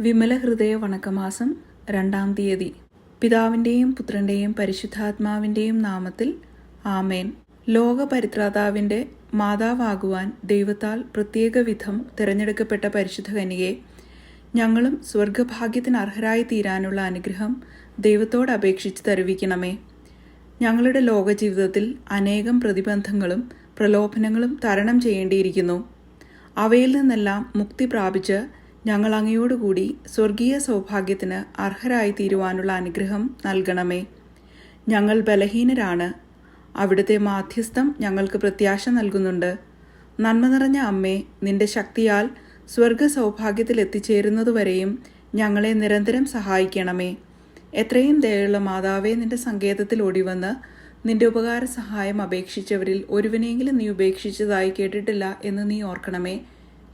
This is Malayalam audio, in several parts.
വിമല ഹൃദയ വണക്കമാസം രണ്ടാം തീയതി. പിതാവിന്റെയും പുത്രന്റെയും പരിശുദ്ധാത്മാവിന്റെയും നാമത്തിൽ ആമേൻ. ലോകപരിത്രാതാവിന്റെ മാതാവാകുവാൻ ദൈവത്താൽ പ്രത്യേക വിധം തിരഞ്ഞെടുക്കപ്പെട്ട പരിശുദ്ധ ഞങ്ങളും സ്വർഗഭാഗ്യത്തിന് അർഹരായി തീരാനുള്ള അനുഗ്രഹം ദൈവത്തോട് അപേക്ഷിച്ച് തരുവിക്കണമേ. ഞങ്ങളുടെ ലോകജീവിതത്തിൽ അനേകം പ്രതിബന്ധങ്ങളും പ്രലോഭനങ്ങളും തരണം ചെയ്യേണ്ടിയിരിക്കുന്നു. അവയിൽ നിന്നെല്ലാം മുക്തി പ്രാപിച്ച് ഞങ്ങൾ അങ്ങയോടുകൂടി സ്വർഗീയ സൗഭാഗ്യത്തിന് അർഹരായി തീരുവാനുള്ള അനുഗ്രഹം നൽകണമേ. ഞങ്ങൾ ബലഹീനരാണ്. അവിടുത്തെ മാധ്യസ്ഥം ഞങ്ങൾക്ക് പ്രത്യാശ നൽകുന്നുണ്ട്. നന്മ നിറഞ്ഞ അമ്മേ നിന്റെ ശക്തിയാൽ സ്വർഗ സൗഭാഗ്യത്തിൽ എത്തിച്ചേരുന്നതുവരെയും ഞങ്ങളെ നിരന്തരം സഹായിക്കണമേ. എത്രയും ദയുള്ള മാതാവേ നിന്റെ സങ്കേതത്തിൽ ഓടിവന്ന് നിന്റെ ഉപകാര സഹായം അപേക്ഷിച്ചവരിൽ ഒരുവനെങ്കിലും നീ ഉപേക്ഷിച്ചതായി കേട്ടിട്ടില്ല എന്ന് നീ ഓർക്കണമേ.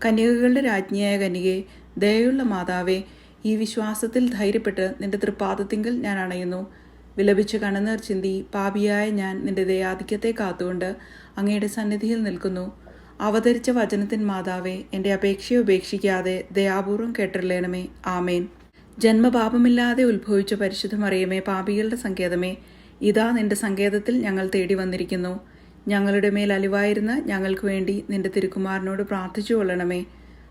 കന്യകകളുടെ രാജ്ഞിയായ കന്യകെ ദയുള്ള മാതാവേ ഈ വിശ്വാസത്തിൽ ധൈര്യപ്പെട്ട് നിന്റെ തൃപ്പാദത്തിങ്കൽ ഞാൻ അണയുന്നു. വിലപിച്ച് കണ്ണുനീർ ചിന്തി പാപിയായ ഞാൻ നിന്റെ ദയാധിക്യത്തെ കാത്തുകൊണ്ട് അങ്ങയുടെ സന്നിധിയിൽ നിൽക്കുന്നു. അവതരിച്ച വചനത്തിൻ മാതാവേ എന്റെ അപേക്ഷയെ ഉപേക്ഷിക്കാതെ ദയാപൂർവം കേട്ടിരലേണമേ ആമേൻ. ജന്മപാപമില്ലാതെ ഉത്ഭവിച്ച പരിശുദ്ധമറിയമേ പാപികളുടെ സങ്കേതമേ ഇതാ നിന്റെ സങ്കേതത്തിൽ ഞങ്ങൾ തേടി വന്നിരിക്കുന്നു. ഞങ്ങളുടെ മേൽ അലിവായിരുന്ന ഞങ്ങൾക്ക് വേണ്ടി നിന്റെ തിരുക്കുമാരനോട് പ്രാർത്ഥിച്ചു കൊള്ളണമേ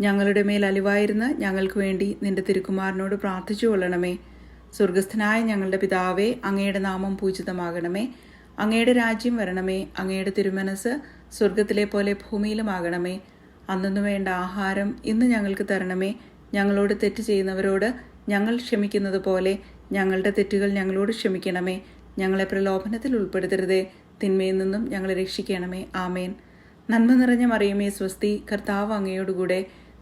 ഞങ്ങളുടെ മേൽ അലിവായിരുന്ന ഞങ്ങൾക്ക് വേണ്ടി നിന്റെ തിരുക്കുമാരനോട് പ്രാർത്ഥിച്ചു കൊള്ളണമേ. സ്വർഗസ്ഥനായ ഞങ്ങളുടെ പിതാവേ അങ്ങയുടെ നാമം പൂജിതമാകണമേ. അങ്ങയുടെ രാജ്യം വരണമേ. അങ്ങയുടെ തിരുമനസ് സ്വർഗത്തിലെ പോലെ ഭൂമിയിലുമാകണമേ. അന്നു വേണ്ട ആഹാരം ഇന്ന് ഞങ്ങൾക്ക് തരണമേ. ഞങ്ങളോട് തെറ്റ് ചെയ്യുന്നവരോട് ഞങ്ങൾ ക്ഷമിക്കുന്നത് പോലെ ഞങ്ങളുടെ തെറ്റുകൾ ഞങ്ങളോട് ക്ഷമിക്കണമേ. ഞങ്ങളെ പ്രലോഭനത്തിൽ ഉൾപ്പെടുത്തരുതേ. തിന്മയിൽ നിന്നും ഞങ്ങളെ രക്ഷിക്കണമേ. ആമേൻ. നന്മ നിറഞ്ഞ മറിയമേ സ്വസ്തി. കർത്താവ് അങ്ങയോടുകൂടെ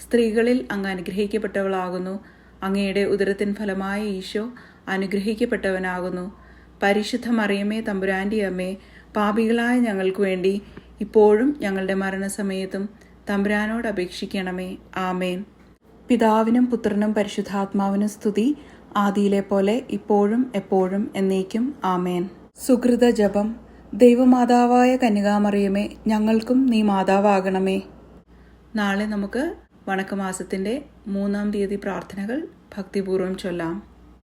സ്ത്രീകളിൽ അങ്ങ് അനുഗ്രഹിക്കപ്പെട്ടവളാകുന്നു. അങ്ങയുടെ ഉദരത്തിൻ ഫലമായ ഈശോ അനുഗ്രഹിക്കപ്പെട്ടവനാകുന്നു. പരിശുദ്ധ മറിയമ്മേ തമ്പുരാന്റെ അമ്മേ പാപികളായ ഞങ്ങൾക്ക് വേണ്ടി ഇപ്പോഴും ഞങ്ങളുടെ മരണസമയത്തും തമ്പുരാനോട് അപേക്ഷിക്കണമേ. ആമേൻ. പിതാവിനും പുത്രനും പരിശുദ്ധാത്മാവിനും സ്തുതി. ആദിയിലെ പോലെ ഇപ്പോഴും എപ്പോഴും എന്നേക്കും ആമേൻ. സുഹൃത ജപം. ദൈവമാതാവായ കന്യകാമറിയമേ ഞങ്ങൾക്കും നീ മാതാവാകണമേ. നാളെ നമുക്ക് വണക്കമാസത്തിന്റെ മൂന്നാം തീയതി പ്രാർത്ഥനകൾ ഭക്തിപൂർവം ചൊല്ലാം.